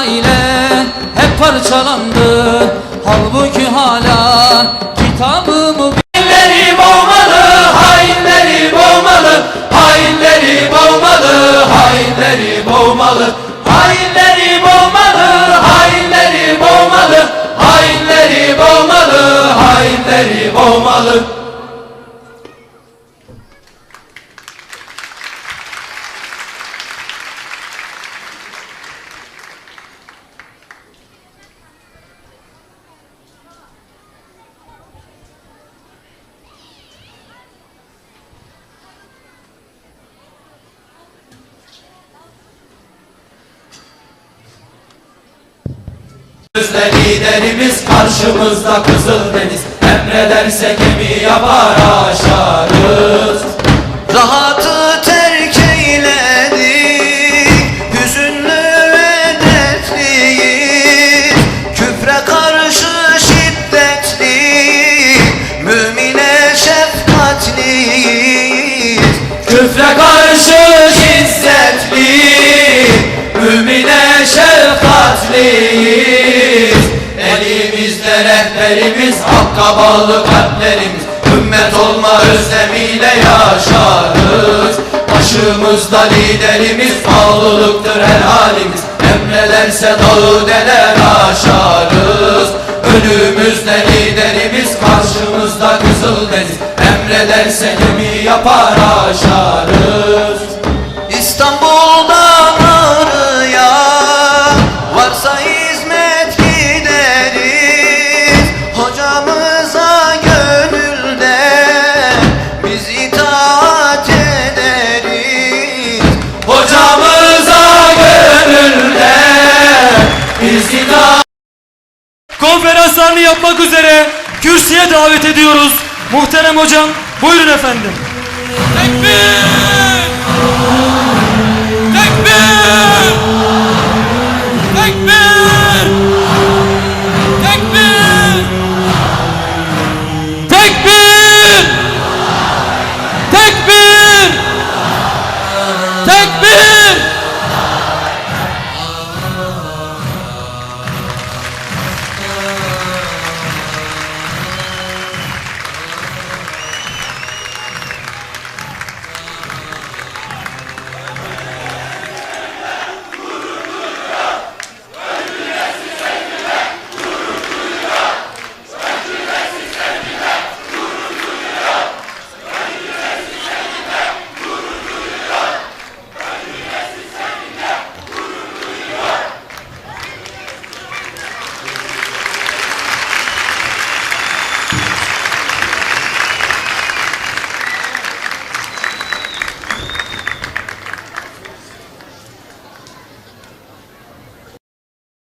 Tefrika ile hep parçalandı. Halbuki hala kitabımı liderimiz karşımızda Kızıldeniz Emrederse gemi yapar aşarız. Rahatı terk eyledik Hüzünlü ve dertliyiz. Küfre karşı şiddetli Mümine şefkatliyiz. Küfre karşı Rehberimiz Hakka bağlı kalplerimiz. Ümmet olma özlemiyle yaşarız. Başımızda liderimiz Pahalılıktır her halimiz. Emrederse dağı deler aşarız. Önümüzde liderimiz Karşımızda Kızıldeniz Emrederse gemi yapar aşarız konferanslarını yapmak üzere kürsüye davet ediyoruz. Muhterem hocam buyurun efendim. Tekbir!